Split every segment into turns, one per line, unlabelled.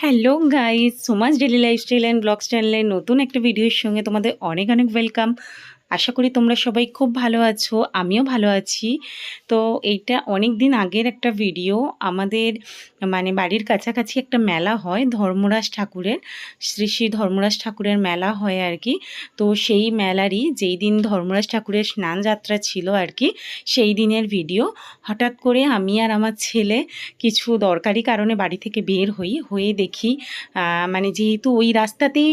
Hello guys Soma's daily lifestyle and vlogs চ্যানেলের নতুন একটা ভিডিওর সঙ্গে তোমাদের অনেক অনেক ওয়েলকাম। আশা করি তোমরা সবাই খুব ভালো আছো, আমিও ভালো আছি। তো এইটা অনেক দিন আগের একটা ভিডিও আমাদের মানে বাড়ির কাছাকাছি একটা মেলা হয় ধর্মরাজ ঠাকুরের, শ্রী শ্রী ধর্মরাজ ঠাকুরের মেলা হয় আর কি। তো সেই মেলারই যেই দিন ধর্মরাজ ঠাকুরের স্নান যাত্রা ছিল আর কি, সেই দিনের ভিডিও হঠাৎ করে আমি আর আমার ছেলে কিছু দরকারি কারণে বাড়ি থেকে বের হই, হয়ে দেখি মানে যেহেতু ওই রাস্তাতেই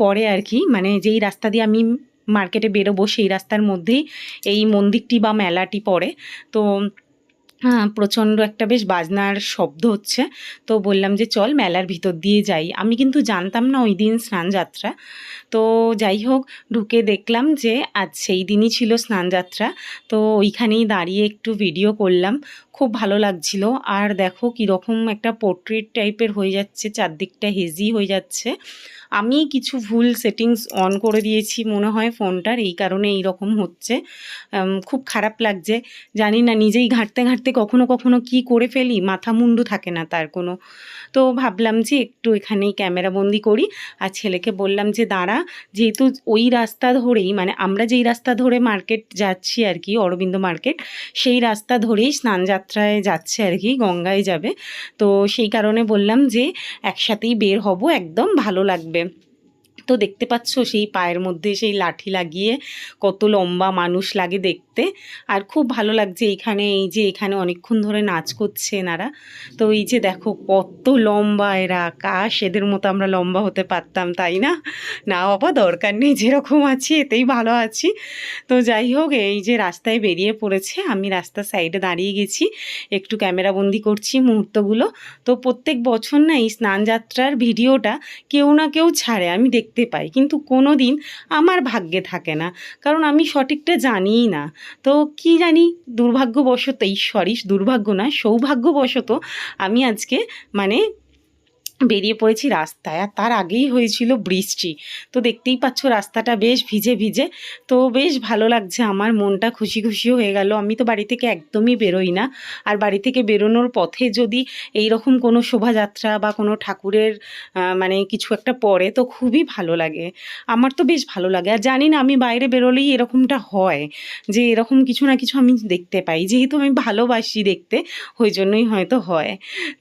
পড়ে আর কি মানে যেই রাস্তা দিয়ে আমি মার্কেটে বেরোবো সেই রাস্তার মধ্যেই এই মন্দিরটি বা মেলাটি পড়ে। তো হ্যাঁ প্রচণ্ড একটা বেশ বাজনার শব্দ হচ্ছে। তো বললাম যে, চল মেলার ভিতর দিয়ে যাই। আমি কিন্তু জানতাম না ওই দিন স্নানযাত্রা। তো যাই হোক, ঢুকে দেখলাম যে, আজ সেই দিনই ছিল স্নানযাত্রা। তো ওইখানেই দাঁড়িয়ে একটু ভিডিও করলাম। খুব ভালো লাগছিল। আর দেখো, কীরকম একটা পোর্ট্রেট টাইপের হয়ে যাচ্ছে, চারদিকটা হেজি হয়ে যাচ্ছে। আমি কিছু ভুল সেটিংস অন করে দিয়েছি, মনে হয় ফোনটার, এই কারণে এই রকম হচ্ছে। খুব খারাপ লাগছে। জানি না, নিজেই ঘাঁটতে ঘাঁটতে কখনো কখনো কি করে ফেলি, মাথা মুন্ডু থাকে না তার কোনো। তো ভাবলাম যে একটু এখানেই ক্যামেরা বন্দি করি, আর ছেলেকে বললাম যে, দাঁড়া, যেহেতু ওই রাস্তা ধরেই মানে আমরা যেই রাস্তা ধরে মার্কেট যাচ্ছি আর কি, অরবিন্দ মার্কেট সেই রাস্তা ধরেই স্নানযাত্রায় যাচ্ছে আর কি, গঙ্গায় যাবে। তো সেই কারণে বললাম যে, একসাথেই বের হব, একদম ভালো লাগবে। হবে তো দেখতে পাচ্ছ সেই পায়ের মধ্যে সেই লাঠি লাগিয়ে কত লম্বা মানুষ লাগে দেখতে। আর খুব ভালো লাগছে এইখানে, এই যে এখানে অনেকক্ষণ ধরে নাচ করছে এনারা। তো এই যে দেখো কত লম্বা এরা। কাশ, এদের মতো আমরা লম্বা হতে পারতাম, তাই না? না বাবা, দরকার নেই, যেরকম আছি এতেই ভালো আছি। তো যাই হোক, এই যে রাস্তায় বেরিয়ে পড়েছে, আমি রাস্তার সাইডে দাঁড়িয়ে গেছি। একটু ক্যামেরাবন্দি করছি মুহূর্তগুলো। তো প্রত্যেক বছর না এই স্নানযাত্রার ভিডিওটা কেউ না কেউ ছাড়ে। আমি দেখতে পাই। কিন্তু কোনো দিন আমার ভাগ্যে থাকে না। কারণ আমি সঠিকটা জানিই না। তো কি জানি, দুর্ভাগ্যবশত ঈশ্বরিস দুর্ভাগ্য না সৌভাগ্যবশত আমি আজকে মানে বেরিয়ে পড়েছি রাস্তায় আর তার আগেই হয়েছিল বৃষ্টি। তো দেখতেই পাচ্ছ রাস্তাটা বেশ ভিজে ভিজে। তো বেশ ভালো লাগছে আমার, মনটা খুশি খুশি হয়ে গেল। আমি তো বাড়ি থেকে একদমই বেরোই না। আর বাড়ি থেকে বেরোনোর পথে যদি এই রকম কোনো শোভাযাত্রা বা কোনো ঠাকুরের মানে কিছু একটা পড়ে তো খুবই ভালো লাগে। আমার তো বেশ ভালো লাগে। আর জানি না আমি বাইরে বেরোলেই এরকমটা হয় যে এরকম কিছু না কিছু আমি দেখতে পাই। যেহেতু আমি ভালোবাসি দেখতে, ওই জন্যই হয়তো হয়।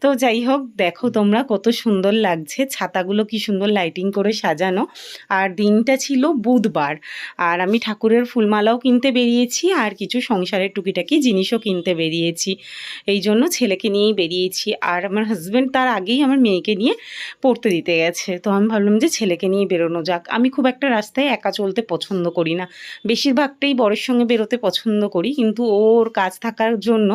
তো যাই হোক, দেখো তোমরা কত সুন্দর লাগছে। ছাতাগুলো কি সুন্দর লাইটিং করে সাজানো। আর দিনটা ছিল বুধবার। আর আমি ঠাকুরের ফুলমালাও কিনতে বেরিয়েছি, আর কিছু সংসারের টুকিটাকি জিনিসও কিনতে বেরিয়েছি। এই জন্য ছেলেকে নিয়েই বেরিয়েছি। আর আমার হাজব্যান্ড তার আগেই আমার মেয়েকে নিয়ে পড়তে দিতে গেছে। তো আমি ভাবলাম যে ছেলেকে নিয়ে বেরোনো যাক। আমি খুব একটা রাস্তায় একা চলতে পছন্দ করি না। বেশিরভাগটাই বরের সঙ্গে বেরোতে পছন্দ করি। কিন্তু ওর কাজ থাকার জন্য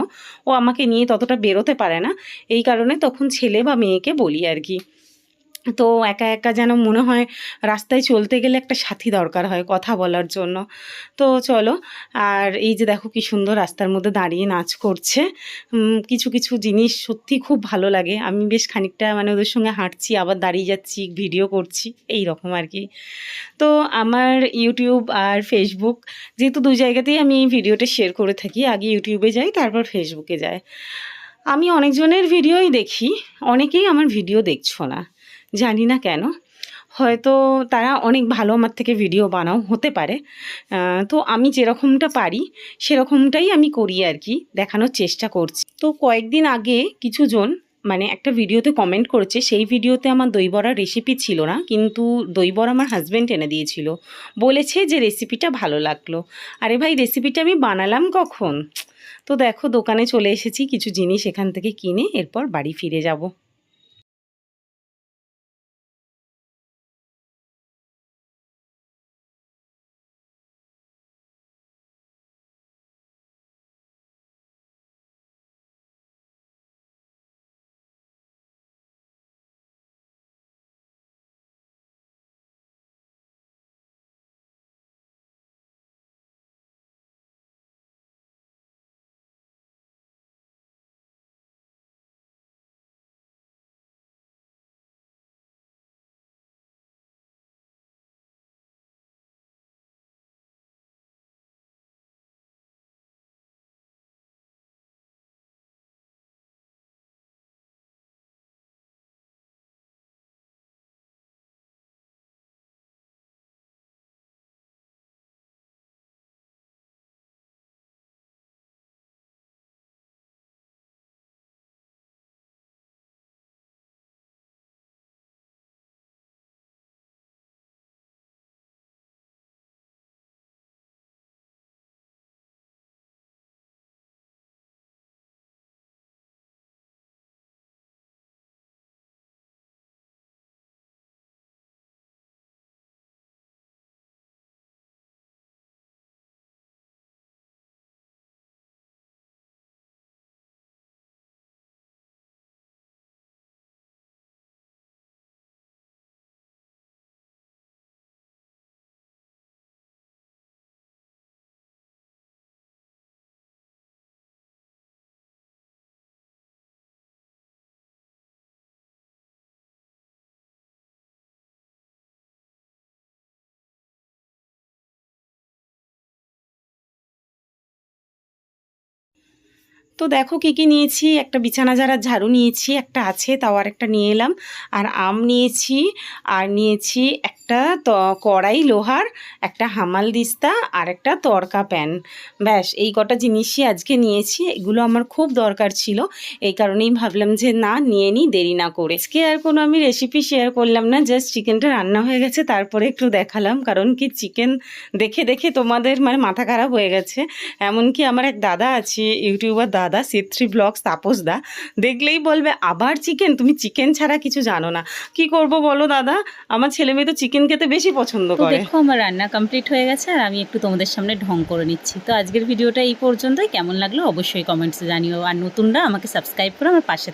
ও আমাকে নিয়ে ততটা বেরোতে পারে না। এই কারণে তখন ছেলে বা মেয়েকে বলি আর কি? তো একা একা যেন মনে হয় রাস্তায় চলতে গেলে একটা সাথী দরকার হয় কথা বলার জন্য। তো চলো, আর এই যে দেখো কি সুন্দর রাস্তার মধ্যে দাঁড়িয়ে নাচ করছে। কিছু কিছু জিনিস সত্যি খুব ভালো লাগে। আমি বেশ খানিকটা মানে ওদের সঙ্গে হাঁটছি, আবার দাঁড়িয়ে যাচ্ছি, ভিডিও করছি, এই রকম আর কি। তো আমার ইউটিউব আর ফেসবুক, যেহেতু দু জায়গাতেই আমি এই ভিডিওটা শেয়ার করে থাকি, আগে ইউটিউবে যাই, তারপর ফেসবুকে যাই। আমি অনেকজনের ভিডিওই দেখি, অনেকেই আমার ভিডিও দেখছ না, জানি না কেন। হয়তো তারা অনেক ভালো আমার থেকে ভিডিও বানাও, হতে পারে। তো আমি যেরকমটা পারি, সেরকমটাই আমি করি আর কি, দেখানোর চেষ্টা করছি। তো কয়েকদিন আগে কিছুজন মানে একটা ভিডিওতে কমেন্ট করেছে, সেই ভিডিওতে আমার দই বড়ার রেসিপি ছিল না, কিন্তু দই বড়া আমার হাজব্যান্ড এনে দিয়েছিল। বলেছে যে রেসিপিটা ভালো লাগল। আরে ভাই রেসিপিটা আমি বানালাম কখন? তো দেখো, দোকানে চলে এসেছি, কিছু জিনিস এখান থেকে কিনে এরপর বাড়ি ফিরে যাব। তো দেখো কী কী নিয়েছি? একটা বিছানা ঝাড়ার ঝাড়ু নিয়েছি, একটা আছে, তাও আর একটা নিয়ে এলাম। আর আম নিয়েছি, আর নিয়েছি একটা ত- কড়াই, লোহার, একটা হামাল দিস্তা, আর একটা তড়কা প্যান। ব্যাস, এই কটা জিনিসই আজকে নিয়েছি। এগুলো আমার খুব দরকার ছিল। এই কারণেই ভাবলাম যে না, নিয়ে নিই, দেরি না করে। আজকে আর কোনো আমি রেসিপি শেয়ার করলাম না জাস্ট চিকেনটা রান্না হয়ে গেছে, তারপরে একটু দেখালাম। কারণ কি চিকেন দেখে দেখে তোমাদের মানে মাথা খারাপ হয়ে গেছে। এমনকি আমার এক দাদা আছে ইউটিউবার দাদা সিথ্রি ব্লগস তাপস দা দেখলেই বলবে আবার চিকেন তুমি চিকেন ছাড়া কিছু জানো না। কি করব বলো দাদা? আমার ছেলে মেয়ে তো চিকেন খেতে বেশি পছন্দ করে।
দেখো আমার রান্না কমপ্লিট হয়ে গেছে আর আমি একটু তোমাদের সামনে ঢং করে নিচ্ছি। তো আজকের ভিডিওটা এই পর্যন্তই। কেমন লাগল অবশ্যই কমেন্টসে জানিও। আর নতুনরা আমাকে সাবস্ক্রাইব করে আমার পাশে থেকে